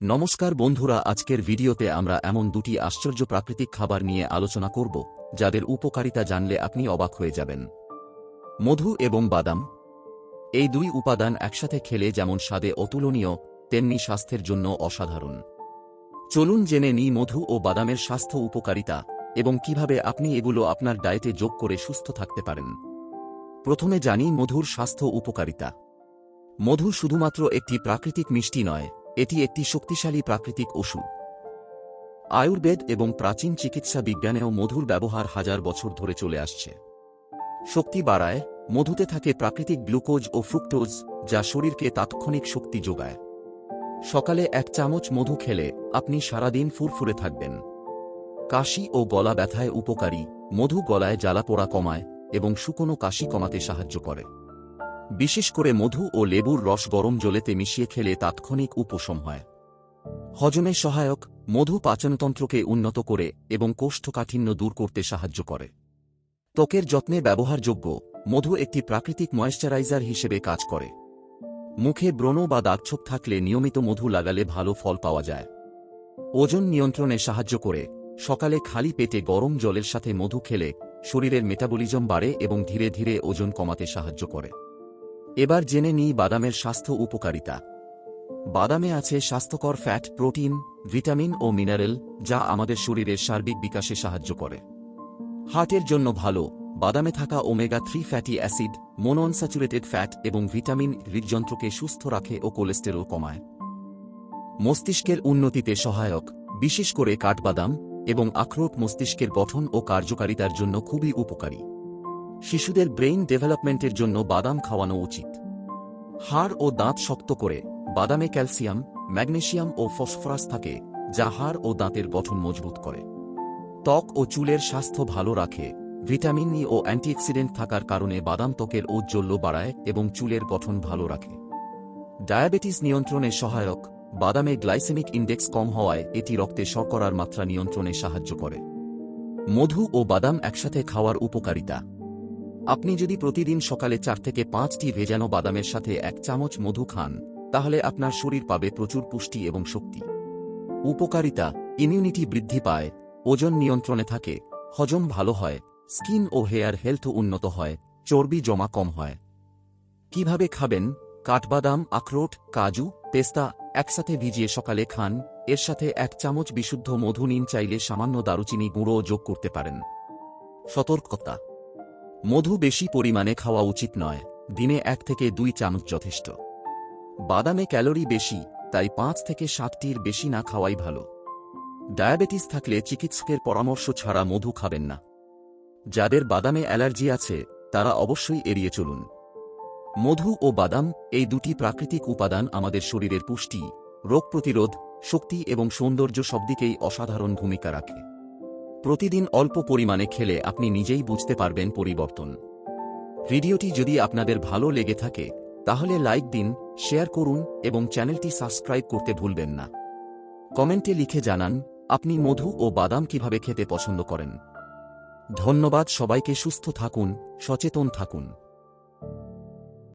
নমস্কার বন্ধুরা, আজকের ভিডিওতে আমরা এমন দুটি আশ্চর্য প্রাকৃতিক খাবার নিয়ে আলোচনা করব, যাদের উপকারিতা জানলে আপনি অবাক হয়ে যাবেন। মধু এবং বাদাম। এই দুই উপাদান একসাথে খেলে যেমন স্বাদে অতুলনীয়, তেমনি স্বাস্থ্যের জন্য অসাধারণ। চলুন জেনে নিই মধু ও বাদামের স্বাস্থ্য উপকারিতা এবং কীভাবে আপনি এগুলো আপনার ডায়েটে যোগ করে সুস্থ থাকতে পারেন। প্রথমে জানি মধুর স্বাস্থ্য উপকারিতা। মধু শুধুমাত্র একটি প্রাকৃতিক মিষ্টি নয় এটি একটি শক্তিশালী প্রাকৃতিক ওষুধ। আয়ুর্বেদ এবং প্রাচীন চিকিৎসা বিজ্ঞানেও মধুর ব্যবহার হাজার বছর ধরে চলে আসছে। শক্তি বাড়ায়, মধুতে থাকে প্রাকৃতিক গ্লুকোজ ও ফ্রুক্টোজ, যা শরীরকে তাৎক্ষণিক শক্তি যোগায়। সকালে এক চামচ মধু খেলে আপনি সারাদিন ফুরফুরে থাকবেন। কাশি ও গলা ব্যথায় উপকারী, মধু গলায় জ্বালা পোড়া কমায় এবং শুকনো কাশি কমাতে সাহায্য করে। বিশেষ করে মধু ও লেবুর রস গরম জলেতে মিশিয়ে খেলে তাৎক্ষণিক উপশম হয়। হজমে সহায়ক, মধু পাচনতন্ত্রকে উন্নত করে এবং কোষ্ঠকাঠিন্য দূর করতে সাহায্য করে। ত্বকের যত্নে ব্যবহারযোগ্য, মধু একটি প্রাকৃতিক ময়েশ্চারাইজার হিসেবে কাজ করে। মুখে ব্রণ বা দাগছোপ থাকলে নিয়মিত মধু লাগালে ভালো ফল পাওয়া যায়। ওজন নিয়ন্ত্রণে সাহায্য করে, সকালে খালি পেটে গরম জলের সাথে মধু খেলে শরীরের মেটাবলিজম বাড়ে এবং ধীরে ধীরে ওজন কমাতে সাহায্য করে। এবার জেনে নিই বাদামের স্বাস্থ্য উপকারিতা। বাদামে আছে স্বাস্থ্যকর ফ্যাট, প্রোটিন, ভিটামিন ও মিনারেল, যা আমাদের শরীরের সার্বিক বিকাশে সাহায্য করে। হার্টের জন্য ভালো, বাদামে থাকা omega three fatty acid, monounsaturated fat এবং ভিটামিন হৃদযন্ত্রকে সুস্থ রাখে ও কোলেস্টেরল কমায়। মস্তিষ্কের উন্নতিতে সহায়ক, বিশেষ করে কাঠবাদাম এবং আখরোট মস্তিষ্কের গঠন ও কার্যকারিতার জন্য খুবই উপকারী। শিশুদের ব্রেইন ডেভেলপমেন্টের জন্য বাদাম খাওয়ানো উচিত। হাড় ও দাঁত শক্ত করে বাদামে ক্যালসিয়াম ম্যাগনেশিয়াম ও ফসফরাস থাকে, যা হাড় ও দাঁতের গঠন মজবুত করে। ত্বক ও চুলের স্বাস্থ্য ভালো রাখে, ভিটামিন ই ও অ্যান্টিঅক্সিডেন্ট থাকার কারণে বাদাম ত্বকের ঔজ্জ্বল্য বাড়ায় এবং চুলের গঠন ভালো রাখে। ডায়াবেটিস নিয়ন্ত্রণে সহায়ক, বাদামে গ্লাইসেমিক ইন্ডেক্স কম হওয়ায় এটি রক্তে শর্করার মাত্রা নিয়ন্ত্রণে সাহায্য করে। মধু ও বাদাম একসাথে খাওয়ার উপকারিতা। আপনি যদি প্রতিদিন সকালে চার থেকে পাঁচটি ভেজানো বাদামের সাথে এক চামচ মধু খান, তাহলে আপনার শরীর পাবে প্রচুর পুষ্টি এবং শক্তি। উপকারিতা ইমিউনিটি বৃদ্ধি পায়, ওজন নিয়ন্ত্রণে থাকে, হজম ভালো হয়, স্কিন ও হেয়ার হেলথ উন্নত হয়, চর্বি জমা কম হয়। কীভাবে খাবেন? কাঠবাদাম, আখরোট, কাজু, পেস্তা একসাথে ভিজিয়ে সকালে খান, এর সাথে এক চামচ বিশুদ্ধ মধু নিন, চাইলে সামান্য দারুচিনি গুঁড়ো যোগ করতে পারেন। সতর্কতা মধু বেশি পরিমাণে খাওয়া উচিত নয়, দিনে এক থেকে দুই চামচ যথেষ্ট। বাদামে ক্যালোরি বেশি, তাই পাঁচ থেকে সাতটির বেশি না খাওয়াই ভালো। ডায়াবেটিস থাকলে চিকিৎসকের পরামর্শ ছাড়া মধু খাবেন না। যাদের বাদামে অ্যালার্জি আছে, তারা অবশ্যই এড়িয়ে চলুন। মধু ও বাদাম, এই দুটি প্রাকৃতিক উপাদান আমাদের শরীরের পুষ্টি, রোগ প্রতিরোধ, শক্তি এবং সৌন্দর্য সবদিকেই অসাধারণ ভূমিকা রাখে। প্রতিদিন অল্প পরিমাণে খেলে আপনি নিজেই বুঝতে পারবেন পরিবর্তন। ভিডিওটি যদি আপনাদের ভালো লেগে থাকে, তাহলে লাইক দিন, শেয়ার করুন এবং চ্যানেলটি সাবস্ক্রাইব করতে ভুলবেন না। কমেন্টে লিখে জানান, আপনি মধু ও বাদাম কীভাবে খেতে পছন্দ করেন। ধন্যবাদ সবাইকে, সুস্থ থাকুন, সচেতন থাকুন।